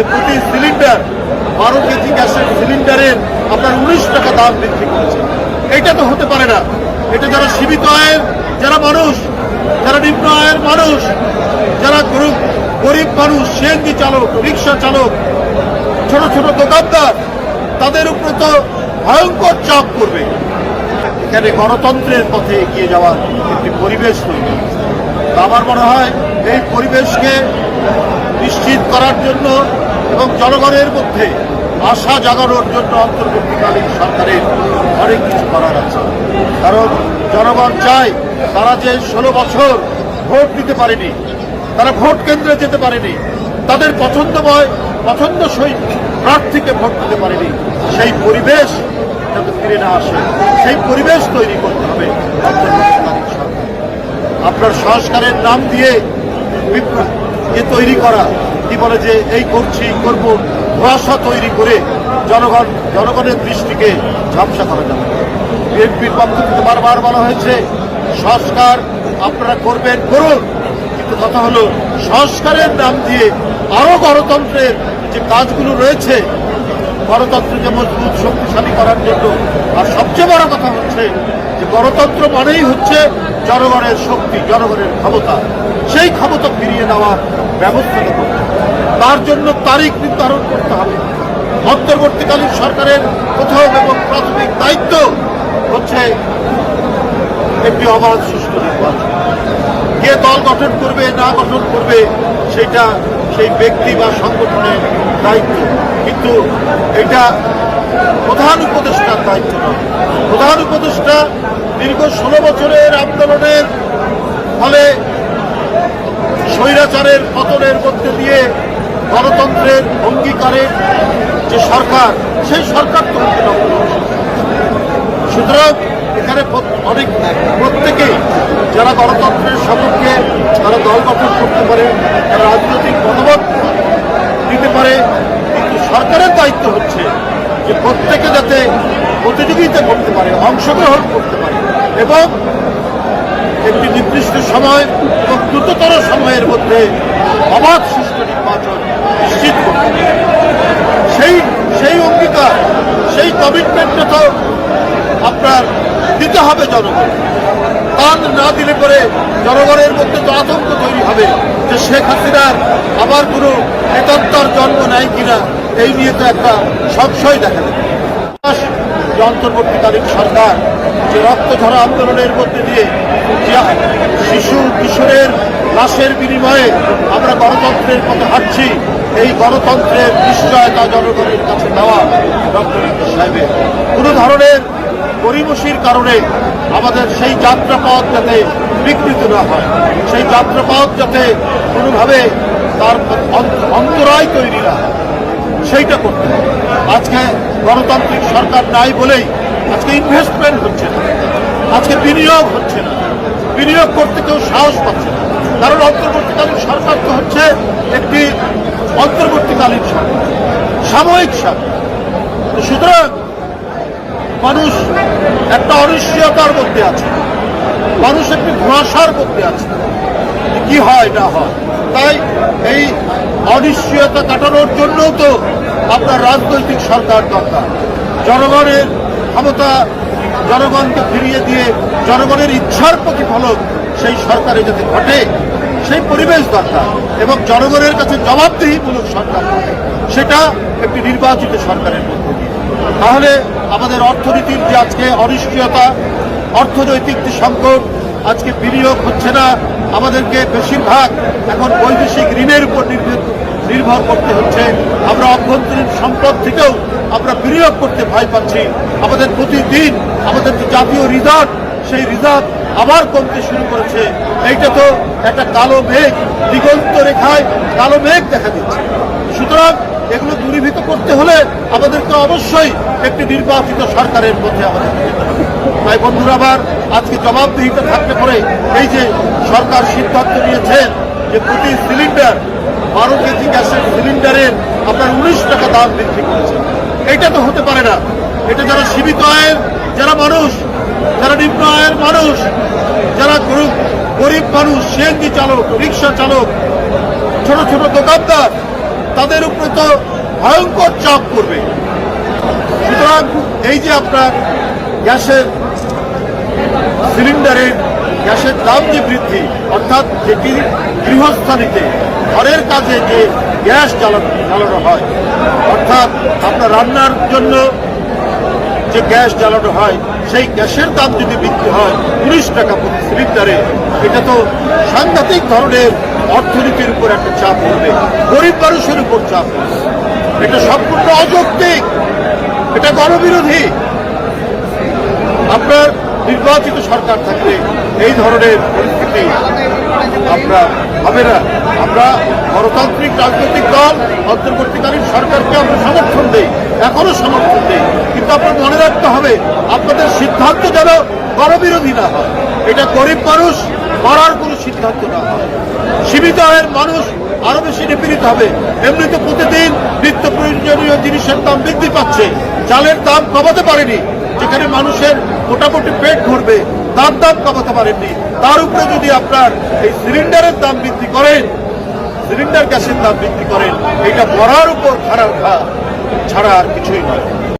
যে প্রতি সিলিন্ডার বারো কেজি গ্যাসের সিলিন্ডারের আপনার উনিশ টাকা দাম বৃদ্ধি করেছে। এটা তো হতে পারে না। এটা যারা সীমিত আয়ের, যারা মানুষ, যারা নিম্ন আয়ের মানুষ, যারা গরিব গরিব মানুষ, সিএনজি চালক, রিক্সা চালক, ছোট ছোট দোকানদার, তাদের উপরে তো ভয়ঙ্কর চাপ করবে এখানে গণতন্ত্রের পথে এগিয়ে যাওয়ার একটি পরিবেশ তৈরি। আমার মনে হয় এই পরিবেশকে নিশ্চিত করার জন্য এবং জনগণের মধ্যে আশা জাগানোর জন্য অন্তর্বর্তীকালীন সরকারের অনেক কিছু করার আছে। কারণ জনগণ চায় তারা যে ষোলো বছর ভোট দিতে পারেনি, তারা ভোট কেন্দ্রে যেতে পারেনি, তাদের পছন্দময়, পছন্দসই প্রার্থীকে ভোট দিতে পারেনি। সেই পরিবেশ যাতে ফিরে না আসে, সেই পরিবেশ তৈরি করতে হবে অন্তর্বর্তীকালীন সরকার। আপনার সংস্কারের নাম দিয়ে যে তৈরি করা বলে যে এই করছি, করব ধোয়াশা তৈরি করে জনগণ, জনগণের দৃষ্টিকে ঝাপসা করা যাবে। বিএনপির পক্ষ থেকে বারবার বলা হয়েছে, সংস্কার আপনারা করবেন, করুন। কিন্তু কথা হলো, সংস্কারের নাম দিয়ে আরও গণতন্ত্রের যে কাজগুলো রয়েছে গণতন্ত্রকে মজবুত, শক্তিশালী করার জন্য। আর সবচেয়ে বড় কথা হচ্ছে যে গণতন্ত্র মানেই হচ্ছে জনগণের শক্তি, জনগণের ক্ষমতা। সেই ক্ষমতা ফিরিয়ে নেওয়ার ব্যবস্থা করতে। তার জন্য তারিখ নির্ধারণ করতে হবে। অন্তর্বর্তীকালীন সরকারের প্রথম এবং প্রাথমিক দায়িত্ব হচ্ছে একটি অবাধ সুষ্ঠু নির্বাচন। কে দল গঠন করবে, না গঠন করবে, সেটা সেই ব্যক্তি বা সংগঠনের দায়িত্ব। কিন্তু এটা প্রধান উপদেষ্টার দায়িত্ব নয়। প্রধান উপদেষ্টা দীর্ঘ ষোলো বছরের আন্দোলনের ফলে স্বৈরাচারের পতনের মধ্যে দিয়ে গণতন্ত্রের অঙ্গীকারের যে সরকার, সেই সরকার তো সুতরাং এখানে অনেক, প্রত্যেকেই যারা গণতন্ত্রের সপক্ষে তারা দল গঠন করতে পারে তারা রাজনৈতিক মতামত দিতে পারে কিন্তু সরকারের দায়িত্ব হচ্ছে যে প্রত্যেকে যাতে প্রতিযোগিতা করতে পারে, অংশগ্রহণ করতে পারে এবং একটি নির্দিষ্ট সময় এবং দ্রুততর সময়ের মধ্যে অবাধ সুষ্ঠু নির্বাচন নিশ্চিত করতে সেই সেই অঙ্গীকার, সেই কমিটমেন্টটা তো আপনার দিতে হবে জনগণ তা না দিলে পরে জনগণের মধ্যে তো আতঙ্ক তৈরি হবে। যে শেখ হাসিনার আবার কোনো নেতাত্তার জন্ম নেয় কিনা, এই নিয়ে তো একটা সংশয় দেখা দেবে অন্তর্বর্তীকালীন সরকার, যে রক্তঝরা আন্দোলনের মধ্যে দিয়ে শিশু কিশোরের লাশের বিনিময়ে আমরা গণতন্ত্রের পথে হাঁটছি, এই গণতন্ত্রের নিশ্চয়তা জনগণের কাছে দেওয়া ডক্টর সাহেবের। কোনো ধরনের গরিমসির কারণে আমাদের সেই যাত্রাপথ যাতে বিকৃত না হয়। সেই যাত্রাপথ যাতে কোনোভাবে তার অন্তরায় তৈরি না সেইটা করতে হবে। আজকে গণতান্ত্রিক সরকার নাই বলেই আজকে ইনভেস্টমেন্ট হচ্ছে না, আজকে বিনিয়োগ হচ্ছে না। বিনিয়োগ করতে কেউ সাহস পাচ্ছে না। কারণ অন্তর্বর্তীকালীন সরকার তো হচ্ছে একটি অন্তর্বর্তীকালীন সরকার, সাময়িক সরকার। সুতরাং মানুষ একটা অনিশ্চয়তার মধ্যে আছে। মানুষ একটি ধোঁয়াশার মধ্যে আছে। কি হয়, না হয়। তাই এই অনিশ্চয়তা কাটানোর জন্যও তো আপনার রাজনৈতিক সরকার দরকার। জনগণের ক্ষমতা জনগণকে ফিরিয়ে দিয়ে জনগণের ইচ্ছার প্রতিফলন সেই সরকারে যাতে ঘটে, সেই পরিবেশ দরকার এবং জনগণের কাছে জবাবদিহিমূলক সরকার সেটা একটি নির্বাচিত সরকারের মধ্যে তাহলে আমাদের অর্থনীতির যে আজকে অনিশ্চয়তা অর্থনৈতিক যে সংকট, আজকে বিনিয়োগ হচ্ছে না। আমাদেরকে বেশিরভাগ এখন বৈদেশিক ঋণের উপর নির্ভর করতে হচ্ছে। আমরা অভ্যন্তরীণ সম্পদ থেকেও আমরা বিনিয়োগ করতে ভয় পাচ্ছি। আমাদের প্রতিদিন আমাদের যে জাতীয় রিজার্ভ, সেই রিজার্ভ আবার কমতে শুরু করেছে। এইটা তো একটা কালো মেঘ, দিগন্ত রেখায় কালো মেঘ দেখা দিচ্ছে। সুতরাং এগুলো দূরীভূত করতে হলে আমাদেরকে অবশ্যই একটি নির্বাচিত সরকারের মধ্যে আমাদের তাই বন্ধুরা আবার আজকে জবাবদিহিতে থাকলে পরে এই যে সরকার সিদ্ধান্ত নিয়েছেন যে প্রতি সিলিন্ডার বারো কেজি গ্যাসের সিলিন্ডারের আপনার উনিশ টাকা দাম বৃদ্ধি করেছে। এটা তো হতে পারে না। এটা যারা সীমিত আয়ের, যারা মানুষ, যারা নিম্ন আয়ের মানুষ, যারা গরিব গরিব মানুষ, সিএনজি চালক, রিক্সা চালক, ছোট ছোট দোকানদার তাদের উপরে তো ভয়ঙ্কর চাপ করবে সুতরাং এই যে আপনার গ্যাসের সিলিন্ডারের গ্যাসের দাম যে বৃদ্ধি, অর্থাৎ যেটি গৃহস্থালিতে ঘরের কাজে যে গ্যাস জ্বালানো হয়, অর্থাৎ আপনার রান্নার জন্য যে গ্যাস জ্বালানো হয় সেই গ্যাসের দাম যদি বৃদ্ধি হয়, উনিশ টাকা প্রতি সিলিন্ডারে এটা তো সাংঘাতিক ধরনের অর্থনীতির উপর একটা চাপ পড়বে, গরিব মানুষের উপর চাপ এটা সম্পূর্ণ অযৌক্তিক, এটা গণবিরোধী। আপনার নির্বাচিত সরকার থাকলে এই ধরনের পরিস্থিতি আমরা হবে না। আমরা গণতান্ত্রিক রাজনৈতিক দল, অন্তর্বর্তীকালীন সরকারকে আমরা সমর্থন দিই, এখনও সমর্থন দেই। কিন্তু আপনার মনে রাখতে হবে, আপনাদের সিদ্ধান্ত যেন করবিরোধী না হয়। এটা গরিব মানুষ করার কোনো সিদ্ধান্ত না হয়। সীমিত আয়ের মানুষ আরও বেশি নিপীড়িত হবে। এমনিতে প্রতিদিন নিত্য প্রয়োজনীয় জিনিসের দাম বৃদ্ধি পাচ্ছে। চালের দাম কমাতে পারেনি। যেখানে মানুষের মোটামুটি পেট ভরবে, তার দাম কমাতে পারেননি। তার উপরে যদি আপনার এই সিলিন্ডারের দাম বৃদ্ধি করেন, সিলিন্ডার গ্যাসের দাম বৃদ্ধি করেন, এটা মরার উপর খারাপ ঘা ছাড়া আর কিছুই নয়।